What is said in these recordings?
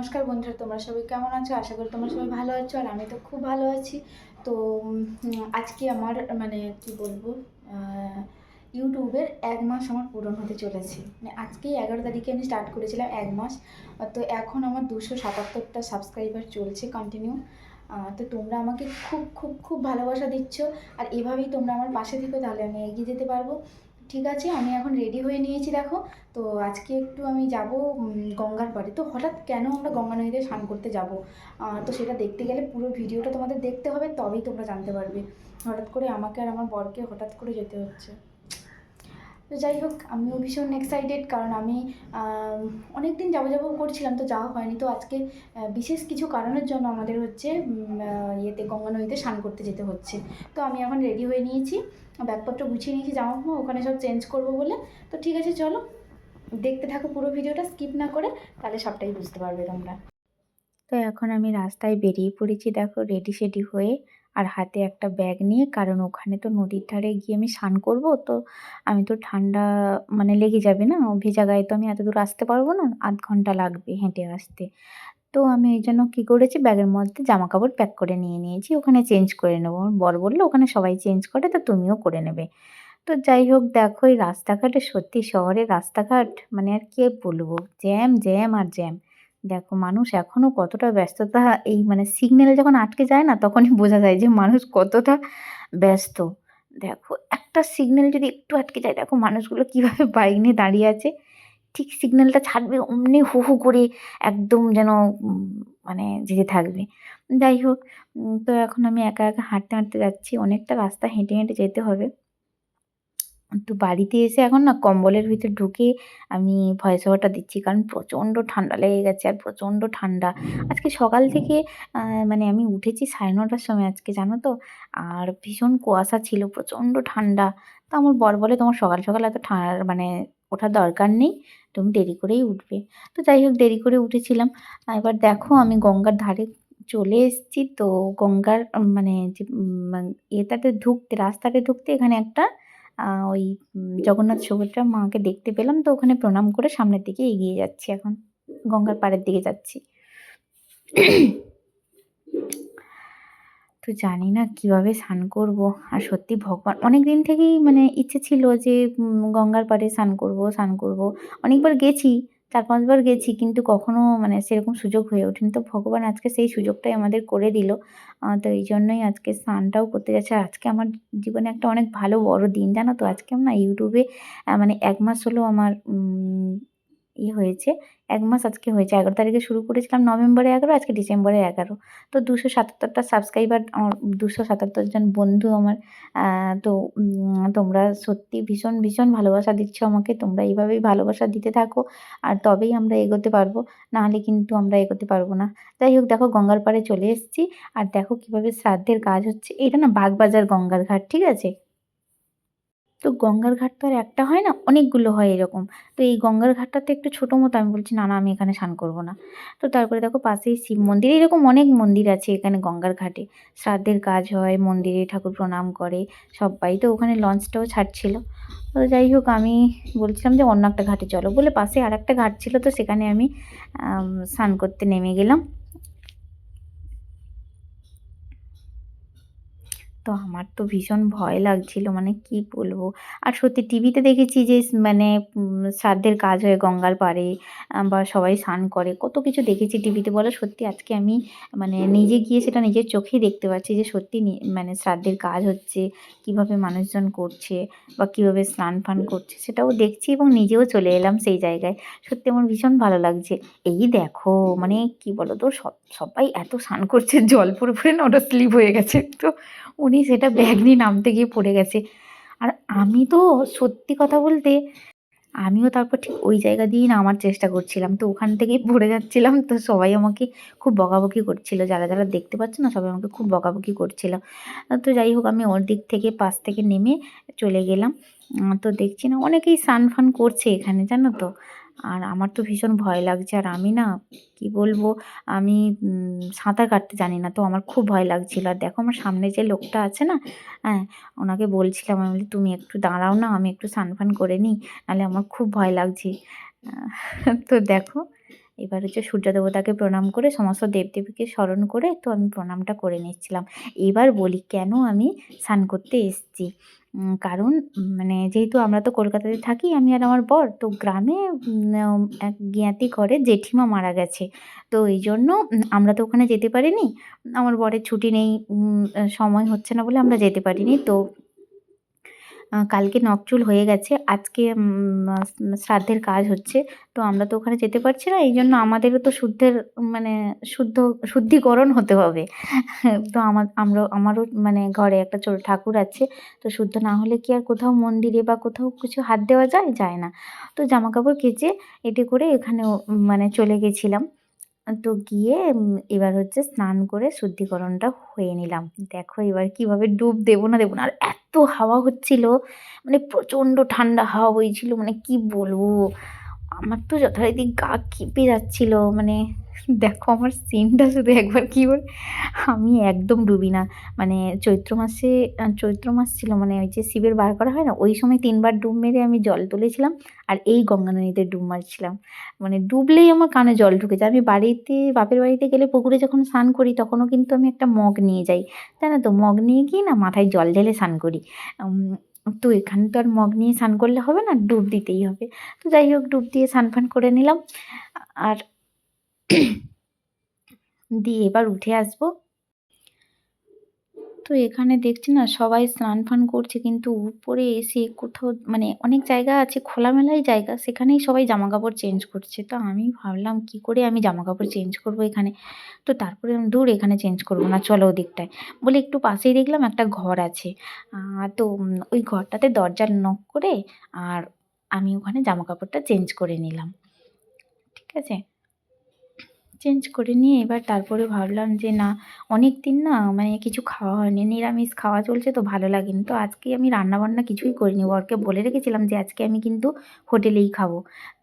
নমস্কার বন্ধুরা, তোমরা সবাই কেমন আছো? আশা করি তোমরা সবাই ভালো আছো আর আমি তো খুব ভালো আছি। তো আজকে আমার মানে কি বলব ইউটিউবের এক মাস আমার পূরণ হতে চলেছে। মানে আজকেই এগারো তারিখে আমি স্টার্ট করেছিলাম এক মাস। তো এখন আমার দুশো সাতাত্তরটা সাবস্ক্রাইবার চলছে কন্টিনিউ তো তোমরা আমাকে খুব খুব খুব ভালোবাসা দিচ্ছ। আর এভাবেই তোমরা আমার পাশে থেকো, তাহলে আমি এগিয়ে যেতে পারব। ঠিক আছে, আমি এখন রেডি হয়ে নিয়েছি, দেখো। তো আজকে একটু আমি যাব গঙ্গার পাড়ে তো হঠাৎ কেন আমরা গঙ্গা নদীতে স্নান করতে যাব? তো সেটা দেখতে গেলে পুরো ভিডিওটা তোমাদের দেখতে হবে, তবেই তোমরা জানতে পারবে। হঠাৎ করে আমাকে আর আমার বরকে হঠাৎ করে যেতে হচ্ছে। তো যাই হোক, আমিও ভীষণ এক্সাইটেড কারণ আমি অনেক দিন যাব যাব করছিলাম তো যাওয়া হয়নি। তো আজকে বিশেষ কিছু কারণের জন্য আমাদের হচ্ছে ইয়েতে গঙ্গা নদীতে স্নান করতে যেতে হচ্ছে। তো আমি এখন রেডি হয়ে নিয়েছি, ব্যাগপত্র গুছিয়ে নিয়েছি, জামা কাপড় ওখানে সব চেঞ্জ করব বলে। তো ঠিক আছে, চলো। দেখতে থাকো পুরো ভিডিওটা স্কিপ না করে, তাহলে সবটাই বুঝতে পারবে তোমরা। তো এখন আমি রাস্তায় বেরিয়ে পড়েছি, দেখো রেডি সেডি হয়ে আর হাতে একটা ব্যাগ নিয়ে, কারণ ওখানে তো নদীর ধারে গিয়ে আমি স্নান করব, তো আমি তো ঠান্ডা মানে লেগে যাবে না। ভেজা গায়ে তো আমি এত দূর আসতে পারব না, আধ ঘণ্টা লাগবে হেঁটে আসতে। তো আমি এই জন্য কী করেছি, ব্যাগের মধ্যে জামা কাপড় প্যাক করে নিয়ে নিয়েছি, ওখানে চেঞ্জ করে নেব। আমার বর বলল, ওখানে সবাই চেঞ্জ করে, তো তুমিও করে নেবে। তো যাই হোক, দেখো, এই রাস্তাঘাটে সত্যি শহরের রাস্তাঘাট মানে আর কে বলব, জ্যাম জ্যাম আর জ্যাম। দেখো, মানুষ এখনও কতটা ব্যস্ততা, এই মানে সিগন্যালে যখন আটকে যায় না, তখনই বোঝা যায় যে মানুষ কতটা ব্যস্ত। দেখো, একটা সিগন্যাল যদি একটু আটকে যায়, দেখো মানুষগুলো কীভাবে বাইক নিয়ে দাঁড়িয়ে আছে। ঠিক সিগন্যালটা ছাড়বে অমনি হু হু করে একদম যেন মানে যেতে থাকবে। যাই হোক তো এখন আমি একা একা হাঁটতে হাঁটতে যাচ্ছি। অনেকটা রাস্তা হেঁটে হেঁটে যেতে হবে। তো বাড়িতে এসে এখন না কম্বলের ভিতর ঢুকে আমি ভয়েস ওভারটা দিচ্ছি। কারণ প্রচণ্ড ঠান্ডা লেগে গেছে আর প্রচণ্ড ঠান্ডা। আজকে সকাল থেকে মানে আমি উঠেছি সাড়ে নটার সময় আজকে, জানো তো? আর ভীষণ কুয়াশা ছিল, প্রচণ্ড ঠান্ডা। তো আমার বর বলে, তোমার সকাল সকাল এত ঠান্ডা মানে ওঠার দরকার নেই, তুমি দেরি করেই উঠবে। তো যাই হোক, দেরি করে উঠেছিলাম। এবার দেখো আমি গঙ্গার ধারে চলে এসেছি। তো গঙ্গার মানে যে এটাতে ঢুকতে, রাস্তাতে ঢুকতে এখানে একটা ওই জগন্নাথ সুভদ্রা মাকে দেখতে পেলাম। তো ওখানে প্রণাম করে সামনের দিকে এগিয়ে যাচ্ছি এখন। গঙ্গার পাড়ের দিকে যাচ্ছি। তো জানি না কীভাবে স্নান করব। আর সত্যি ভগবান অনেক দিন থেকেই মানে ইচ্ছে ছিল যে গঙ্গার পাড়ে স্নান করব স্নান করব। অনেকবার গেছি চার পাঁচবার গেছি, কিন্তু কখনো মানে সেরকম সুযোগ হয়ে ওঠেনি। তো ভগবান আজকে সেই সুযোগটাই আমাদের করে দিল। তো এই জন্যই আজকে স্নানটাও করতে যাচ্ছে। আজকে আমার জীবনে একটা অনেক ভালো বড় দিন, জানো তো? আজকে না ইউটিউবে মানে এক মাস হলো আমার ইয়ে হয়েছে, এক মাস আজকে হয়েছে। এগারো তারিখে শুরু করেছিলাম নভেম্বরে এগারো, আজকে ডিসেম্বরে এগারো। তো দুশো সাতাত্তরটা সাবস্ক্রাইবার আমার দুশো সাতাত্তর জন বন্ধু আমার তো তোমরা সত্যি ভীষণ ভীষণ ভালোবাসা দিচ্ছ আমাকে। তোমরা এইভাবেই ভালোবাসা দিতে থাকো আর তবেই আমরা এগোতে পারব। নাহলে কিন্তু আমরা এগোতে পারব না। যাই হোক, দেখো গঙ্গার পাড়ে চলে এসেছি। আর দেখো কীভাবে শ্রাদ্ধের কাজ হচ্ছে। এটা না বাগবাজার গঙ্গার ঘাট, ঠিক আছে? তো গঙ্গার ঘাট তো আর একটা হয় না, অনেকগুলো হয় এরকম। তো এই গঙ্গার ঘাটটাতে একটু ছোটো মতো আমি বলছি, না না, আমি এখানে স্নান করব না। তো তারপরে দেখো পাশেই শিব মন্দির, এরকম অনেক মন্দির আছে এখানে গঙ্গার ঘাটে। শ্রাদ্ধের কাজ হয়, মন্দিরে ঠাকুর প্রণাম করে, সবাই তো ওখানে লঞ্চটাও ছাড়ছিল। তো যাই হোক, আমি বলছিলাম যে অন্য একটা ঘাটে চলো বলে পাশে আর একটা ঘাট ছিল তো সেখানে আমি, স্নান করতে নেমে গেলাম। তো আমার তো ভীষণ ভয় লাগছিল মানে কি বলব? আর সত্যি টিভিতে দেখেছি যে মানে শ্রাদ্ধের কাজ হয় গঙ্গার পাড়ে বা সবাই স্নান করে, কত কিছু দেখেছি টিভিতে বলে সত্যি আজকে আমি মানে নিজে গিয়ে সেটা নিজের চোখেই দেখতে পাচ্ছি যে, সত্যি মানে শ্রাদ্ধের কাজ হচ্ছে, কীভাবে মানুষজন করছে, বা কীভাবে স্নান ফান করছে, সেটাও দেখছি এবং নিজেও চলে এলাম সেই জায়গায়। সত্যি আমার ভীষণ ভালো লাগছে। এই দেখো মানে কি বলো তো সব, সবাই এত স্নান করছে, জল পড়ে পড়ে না ওটা স্লিপ হয়ে গেছে। তো উনি সেটা ব্যাগ নিয়ে নামতে গিয়ে পড়ে গেছে। আর আমি তো সত্যি কথা বলতে, আমিও তারপর ঠিক ওই জায়গা দিয়েই নামার চেষ্টা করছিলাম। তো ওখান থেকেই পড়ে যাচ্ছিলাম, তো সবাই আমাকে খুব বকাবকি করছিল। যারা যারা দেখতে পাচ্ছে না, সবাই আমাকে খুব বকাবকি করছিল। তো যাই হোক, আমি ওর দিক থেকে পাশ থেকে নেমে চলে গেলাম। তো দেখছি না, অনেকেই স্নান ফান করছে এখানে, জানো তো? আর আমার তো ভীষণ ভয় লাগছে। আর আমি না, কি বলব, আমি সাঁতার কাটতে জানি না, তো আমার খুব ভয় লাগছিল। আর দেখো আমার সামনে যে লোকটা আছে না হ্যাঁ ওনাকে বলছিলাম, আমি বলি তুমি একটু দাঁড়াও না, আমি একটু স্নান ফান করে নিই, নাহলে আমার খুব ভয় লাগছে। তো দেখো, এবার হচ্ছে সূর্য দেবতাকে প্রণাম করে সমস্ত দেবদেবীকে স্মরণ করে তো আমি প্রণামটা করে নিচ্ছিলাম। এবার বলি, কেন আমি স্নান করতে এসেছি? কারণ মানে যেহেতু আমরা তো কলকাতাতে থাকি, আমি আর আমার বর, তো গ্রামে এক জ্ঞাতি ঘরে জেঠিমা মারা গেছে। তো এই জন্য আমরা তো ওখানে যেতে পারিনি। আমার বরের ছুটি নেই সময় হচ্ছে না বলে আমরা যেতে পারিনি। তো কালকে নকচুল হয়ে গেছে। আজকে শ্রাদ্ধের কাজ হচ্ছে। তো আমরা তো ওখানে যেতে পারছি না। এই জন্য আমাদেরও তো শুদ্ধের মানে শুদ্ধ, শুদ্ধিকরণ হতে হবে। তো আমার আমরা আমারও মানে ঘরে একটা ছোটো ঠাকুর আছে। তো শুদ্ধ না হলে কি আর কোথাও মন্দিরে বা কোথাও কিছু হাত দেওয়া যায়? যায় না। তো জামা কাপড় কেচে এটে করে এখানেও মানে চলে গেছিলাম। তো গিয়ে এবার হচ্ছে স্নান করে শুদ্ধিকরণটা হয়ে নিলাম। দেখো এবার কীভাবে ডুব দেবো না দেবো না। আর এত হাওয়া হচ্ছিল মানে প্রচণ্ড ঠান্ডা হাওয়া হয়েছিল মানে কি বলব? আমার তো যথারীতি গা কেঁপে যাচ্ছিল মানে দেখো আমার সিনটা শুধু একবার কী করে আমি একদম ডুবি না। মানে চৈত্র মাসে, চৈত্র মাস ছিল মানে ওই যে শিবের বার করা হয় না, ওই সময় তিনবার ডুব মেরে আমি জল তুলেছিলাম আর এই গঙ্গা নদীতে ডুব মারছিলাম। মানে ডুবলেই আমার কানে জল ঢুকে যায় আমি বাড়িতে, বাপের বাড়িতে গেলে পুকুরে যখন স্নান করি, তখনও কিন্তু আমি একটা মগ নিয়ে যাই। জানো তো, মগ নিয়ে গিয়ে না মাথায় জল ঢেলে স্নান করি। তো এখানে তো আর মগ নিয়ে স্নান করলে হবে না? ডুব দিতেই হবে। তো যাই হোক, ডুব দিয়ে স্নান ফান করে নিলাম। আর দিয়ে এবার উঠে আসব। তো এখানে দেখছি না সবাই স্নান ফান করছে কিন্তু উপরে এসে কোথাও মানে অনেক জায়গা আছে, খোলামেলাই জায়গা, সেখানেই সবাই জামা কাপড় চেঞ্জ করছে। তো আমি ভাবলাম কি করে আমি জামা কাপড় চেঞ্জ করব এখানে? তো তারপরে দূর এখানে চেঞ্জ করব না, চলো ওদিকটায়। বলে একটু পাশেই দেখলাম একটা ঘর আছে। তো ওই ঘরটাতে দরজার নক করে আর আমি ওখানে জামা কাপড়টা চেঞ্জ করে নিলাম। ঠিক আছে? চেঞ্জ করে নিয়ে এবার তারপরে ভাবলাম যে না, অনেক দিন না মানে কিছু খাওয়া হয়নি, নিরামিষ খাওয়া চলছে তো ভালো লাগেনি। তো আজকে আমি রান্নাবান্না কিছুই করিনি। বরকে বলে রেখেছিলাম যে আজকে আমি কিন্তু হোটেলেই খাব।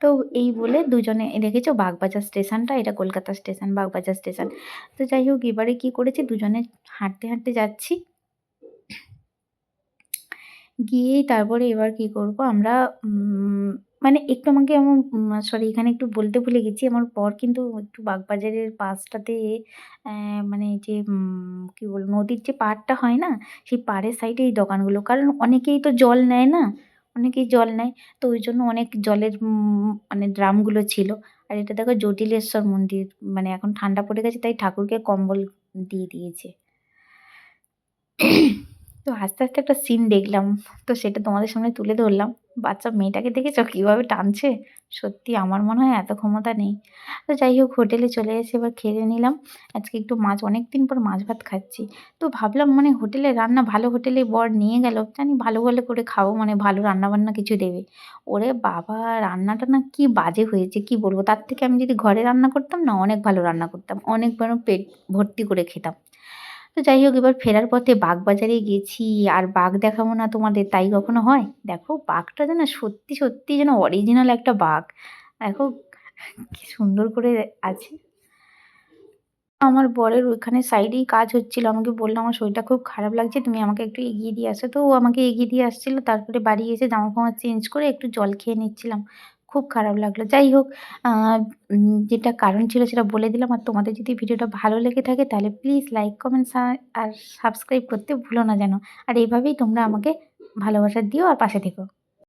তো এই বলে দুজনে দেখেছ বাগবাজার স্টেশনটা? এটা কলকাতা স্টেশন, বাগবাজার স্টেশন। তো যাই হোক, এবারে কী করেছি? দুজনে হাঁটতে হাঁটতে যাচ্ছি। গিয়েই তারপরে এবার কী করব? আমরা মানে একটু আমাকে আমার সরি এখানে একটু বলতে ভুলে গেছি। আমার পর কিন্তু একটু বাগবাজারের পাশটাতে মানে যে কী বলব, নদীর যে পাড়টা হয় না, সেই পাড়ের সাইডে এই দোকানগুলো। কারণ অনেকেই তো জল নেয় না, অনেকেই জল নেয়। তো ওই জন্য অনেক জলের মানে ড্রামগুলো ছিল। আর এটা দেখো জটিলেশ্বর মন্দির মানে এখন ঠান্ডা পড়ে গেছে, তাই ঠাকুরকে কম্বল দিয়ে দিয়েছে। তো আস্তে আস্তে একটা সিন দেখলাম। তো সেটা তোমাদের সামনে তুলে ধরলাম। বাচ্চা মেয়েটাকে দেখেছ? কীভাবে টানছে? সত্যি আমার মনে হয় এত ক্ষমতা নেই। তো যাই হোক, হোটেলে চলে এসে এবার খেয়ে নিলাম। আজকে একটু মাছ অনেক দিন পর মাছ ভাত খাচ্ছি। তো ভাবলাম মানে হোটেলে রান্না, ভালো হোটেলে বর নিয়ে গেল। জানি ভালো ভালো করে খাব মানে ভালো রান্না বান্না কিছু দেবে। ওরে বাবা, রান্নাটা না কি বাজে হয়েছে, কি বলব? তার থেকে আমি যদি ঘরে রান্না করতাম না, অনেক ভালো রান্না করতাম। অনেক বড় পেট ভর্তি করে খেতাম। তো যাই হোক, এবার ফেরার পথে বাগবাজারে গেছি। আর বাঘ দেখাবো না তোমাদের, তাই কখনো হয়? দেখো, বাঘটা যেন সত্যি সত্যি যেন অরিজিনাল একটা বাঘ। দেখো, কি সুন্দর করে আছে। আমার বরের ওইখানে সাইডেই কাজ হচ্ছিল, আমাকে বলল, আমার শরীরটা খুব খারাপ লাগছে, তুমি আমাকে একটু এগিয়ে দিয়ে আসো। তো ও আমাকে এগিয়ে দিয়ে আসছিল, তারপরে বাড়ি এসে জামা ফামা চেঞ্জ করে একটু জল খেয়ে নিচ্ছিলাম। খুব খারাপ লাগল। যাই হোক যেটা কারণ ছিল সেটা বলে দিলাম। আর তোমাদের যদি ভিডিওটা ভালো লেগে থাকে, তাহলে প্লিজ লাইক কমেন্ট আর সাবস্ক্রাইব করতে ভুলো না যেন। আর এইভাবেই তোমরা আমাকে ভালোবাসা দিও আর পাশে থেকো।